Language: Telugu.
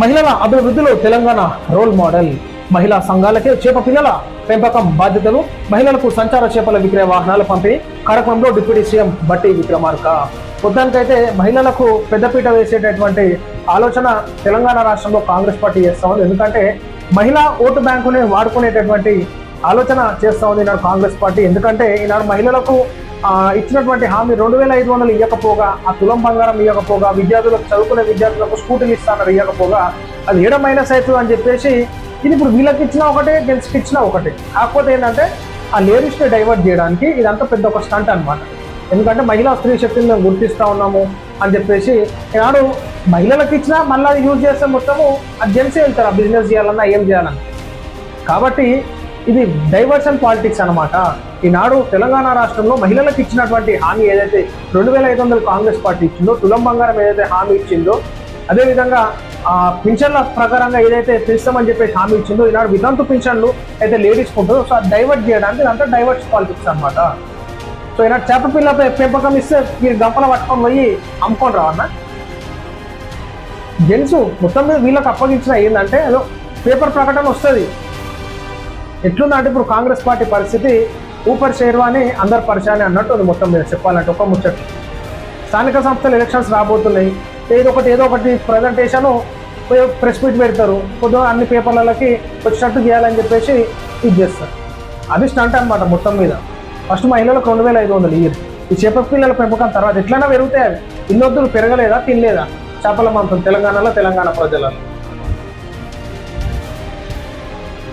మహిళల అభివృద్ధిలో తెలంగాణ రోల్ మోడల్. మహిళా సంఘాలకే చేప పిల్లల పెంపకం బాధ్యతలు. మహిళలకు సంచార చేపల విక్రయ వాహనాల పంపిణీ. కార్యక్రమంలో డిప్యూటీ సీఎం బట్టి విక్రమార్క. మొత్తానికైతే మహిళలకు పెద్దపీట వేసేటటువంటి ఆలోచన తెలంగాణ రాష్ట్రంలో కాంగ్రెస్ పార్టీ చేస్తా ఉంది. ఎందుకంటే మహిళా ఓటు బ్యాంకుని వాడుకునేటటువంటి ఆలోచన చేస్తా ఉంది ఈనాడు కాంగ్రెస్ పార్టీ. ఎందుకంటే ఈనాడు మహిళలకు ఇచ్చినటువంటి హామీ రెండు వేల ఐదు వందలు ఇవ్వకపోగా ఆ తులం బంగారం ఇవ్వకపోగా విద్యార్థులకు చదువుకునే విద్యార్థులకు స్కూటీలు ఇస్తానని ఇవ్వకపోగా అది ఏడ మైనస్ అవుతుంది అని చెప్పేసి ఇది ఇప్పుడు వీళ్ళకి ఇచ్చినా ఒకటే గెలిచికి ఇచ్చినా ఒకటే. కాకపోతే ఏంటంటే ఆ లేడీస్ని డైవర్ట్ చేయడానికి ఇదంతా పెద్ద ఒక స్టంట్ అనమాట ఎందుకంటే మహిళా స్త్రీ శక్తిని మేము గుర్తిస్తూ ఉన్నాము అని చెప్పేసి ఈనాడు మహిళలకు ఇచ్చినా మళ్ళీ యూజ్ చేస్తే మొత్తము అది జెంట్సే వెళ్తారు ఆ బిజినెస్ చేయాలన్నా ఏం చేయాలన్నా. కాబట్టి ఇది డైవర్షన్ పాలిటిక్స్ అనమాట ఈనాడు తెలంగాణ రాష్ట్రంలో మహిళలకు ఇచ్చినటువంటి హామీ ఏదైతే రెండు వేల ఐదు వందలు కాంగ్రెస్ పార్టీ ఇచ్చిందో తులం బంగారం ఏదైతే హామీ ఇచ్చిందో అదేవిధంగా ఆ పింఛన్ల ప్రకారంగా ఏదైతే పిలుస్తామని చెప్పేసి హామీ ఇచ్చిందో ఈనాడు వితంతు పింఛన్లు అయితే లేడీస్ ఉంటుందో సో అది డైవర్ట్ చేయడానికి ఇదంతా డైవర్ట్ పాలిటిక్స్ అనమాట సో ఈనాడు చేప పిల్ల పెంపకం ఇస్తే మీరు గంపల పట్టుకొని పోయి అమ్ముకొని రావన్నా? జెంట్స్ మొత్తం మీద వీళ్ళకి అప్పగించిన ఏంటంటే ఏదో పేపర్ ప్రకటన వస్తుంది. ఎట్లుందంటే ఇప్పుడు కాంగ్రెస్ పార్టీ పరిస్థితి ఊపర్ షేర్వాణి అందరు పరిచయాన్ని అన్నట్టు ఉంది మొత్తం మీద చెప్పాలంటే ఒక ముచ్చట. స్థానిక సంస్థల ఎలక్షన్స్ రాబోతున్నాయి. ఏదో ఒకటి ఏదో ఒకటి ప్రజెంటేషన్ ప్రెస్ మీట్ పెడతారు. కొద్దిగా అన్ని పేపర్లకి వచ్చినట్టు చేయాలని చెప్పేసి ఇది చేస్తారు. అది స్టంట్ అనమాట మొత్తం మీద. ఫస్ట్ మహిళలకు రెండు వేల ఐదు వందలు ఇయర్ ఈ చేప పిల్లల పెంపకం తర్వాత ఎట్లైనా పెరుగుతాయి అవి. ఇన్నొద్దులు పెరగలేదా తినలేదా? చేపల మాంసం తెలంగాణలో తెలంగాణ ప్రజలలో.